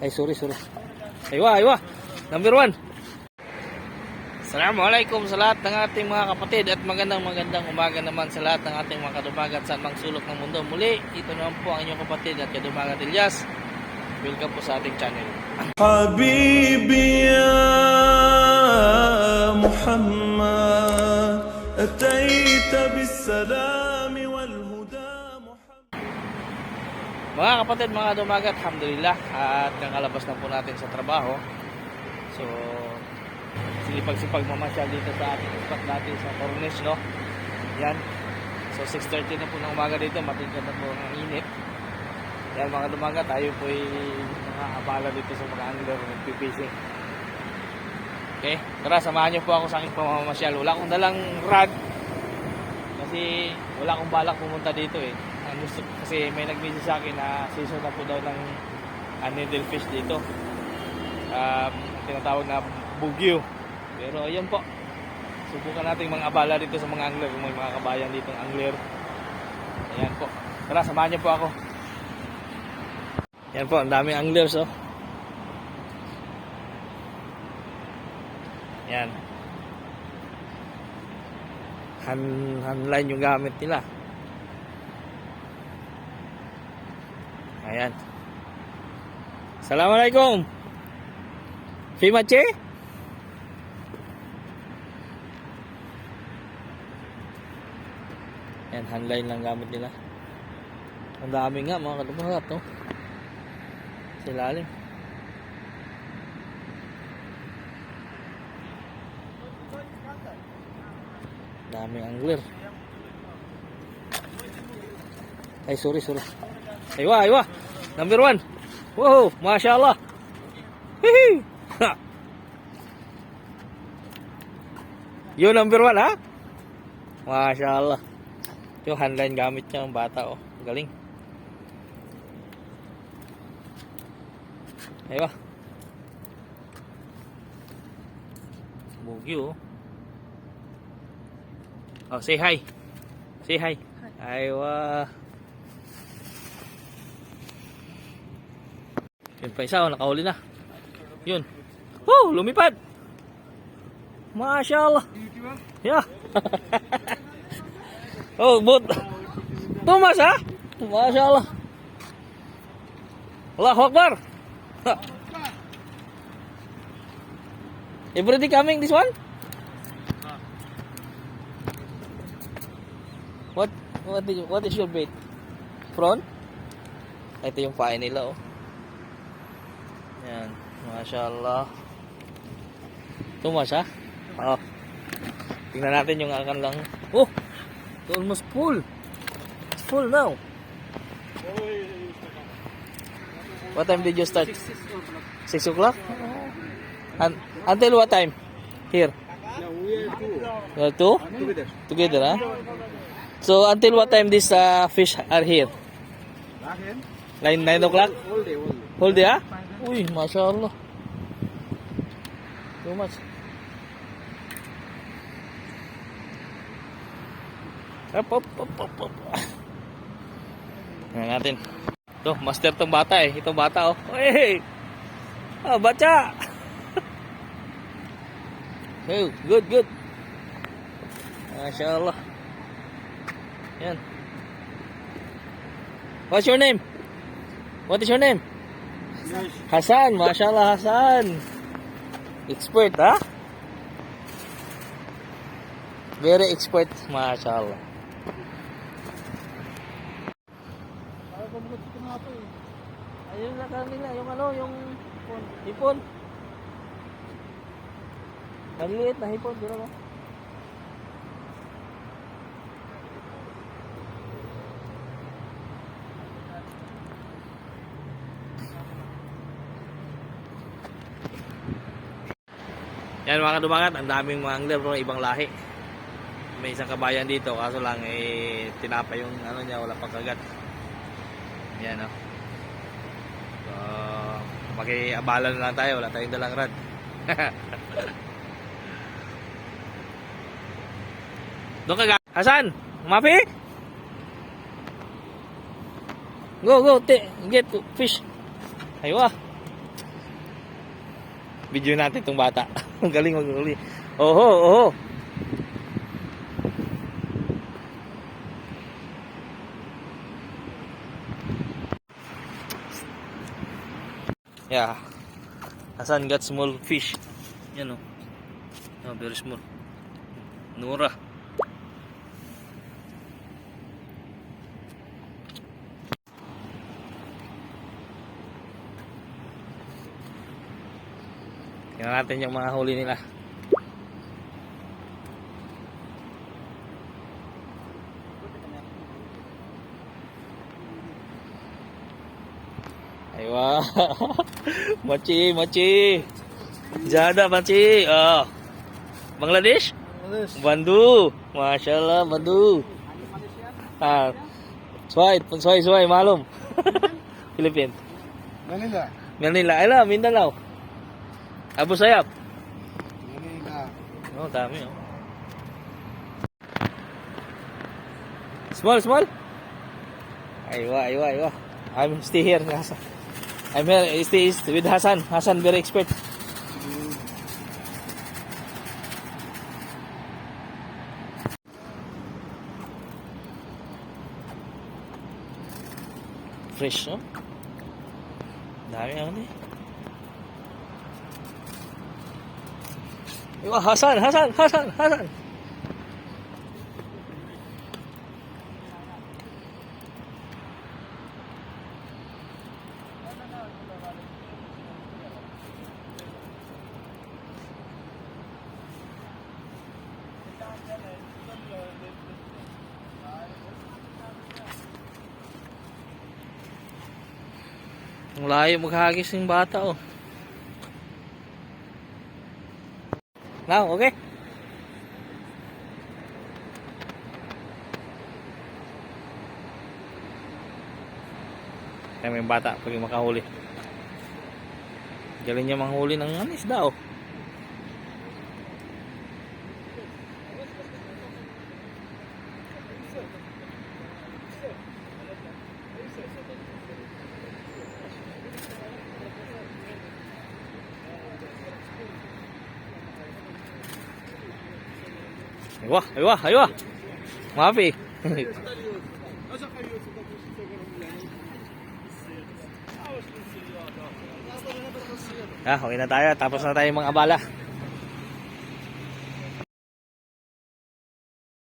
Ay, sorry, sorry. Aywa, aywa. Number one. Assalamualaikum sa lahat ng ating mga kapatid at magandang magandang umaga naman sa lahat ng ating mga kadumagat sa mang sulok ng mundo. Muli, ito naman po ang inyong kapatid at kadumagat Ilyas. Welcome po sa ating channel. حبيبي يا محمد أتيت بالسلام Mga kapatid, mga dumagat, alhamdulillah at kakalabas na po natin sa trabaho. So, silipag-sipag mamasyal dito sa ating spot natin sa Cornish, no? Yan. So, 6.30 na po ng umaga dito, matingkad na po ang init. Yan mga dumagat, tayo po ay nakakabala dito sa mga angler nagpipishing. Okay, tara, samahan niyo po ako sa aking pamamasyal. Wala akong dalang rod kasi wala akong balak pumunta dito eh. Gusto, kasi may nag-message sa akin na season na po daw ng uh, needlefish dito. Um, tinatawag na bugyo. Pero ayun po. Subukan natin mga abala dito sa mga angler kung may mga kabayan dito ng angler. Ayan po. Tara, samahan niyo po ako. Yan po, ang daming anglers oh. Yan. Han handline yung gamit nila. Ayan. Assalamualaikum. Fimache? Yan, handline lang gamit nila. Ang dami nga mga kadumagat, no? Sa ilalim. Daming angler. Ay, sorry, sorry. Aywa, aywa. Number one. Wow, Masya Allah. Hihi. Number one, ha? Masya Allah. Yung handline gamit niya ng bata, oh. Galing. Aywa. Bugyo, oh. Oh, say hi. Say hi. Aywa. Yun pa isa, oh, nakahuli na. Yun. Woo, lumipad. Masya Allah. Yeah. oh, but. Tumas, ha? Masya Allah. Allahu Akbar. Everything coming this one? What what is what is your bait? Prawn? Ito yung pain nila oh. Yan, mashallah. Tumas ha? Oh. Tingnan natin yung akan lang. Oh! It's almost full. It's full now. What time did you start? 6 o'clock? Un- until what time? Here? You are two? Together, huh? So until what time these uh, fish are here? Nine, nine o'clock? Whole day, ah? Uy, Masya Allah. Too much. Up, up, up, up, up. Tingnan natin. Ito, master tong bata eh. Itong bata oh. Hey! Ah, baca! hey, good, good. Masya Allah. Yan. What's your name? What is your name? Hasan, mashallah Hasan. Expert, ha? Very expert, mashallah. Ayun na kanila, yung ano, yung hipon. Hipon. Maliliit na hipon, dito ba? Yan mga kadumangat, ang daming mga angler pero ibang lahi. May isang kabayan dito, kaso lang eh tinapa yung ano niya, wala pang kagat. Yan oh. So, makiabala na lang tayo, wala tayong dalang rad. Doon ka Hasan, umapi? Go, go, te, get fish. Aywa. Video natin itong bata. Ang galing mag-uli. Oho, oho. Yeah. Hasan got small fish. Yan o. Oh, very small. Nura. Tingnan natin yung mga huli nila. Aywa. machi, machi. Jada machi. Ah. Bangladesh? Bandu. Masyaallah, Bandu. Ah. Swai, swai, swai, malum. Philippines. Manila. Manila. Ay lang, Mindanao. Abu Sayyaf. Oh, dami oh. Small, small. Aywa, aywa, aywa. I'm stay here, Hasan. I'm here, stay with Hasan. Hasan very expert. Fresh, no? Dami ano eh. Hasan, Hasan, Hasan, Hasan. Bata oh. Now, okay? Kaya may bata pag makahuli. Galing niya manghuli ng ano, isda Aywa, aywa, aywa. Mafi. ah, okay na tayo. Tapos na tayo mga abala.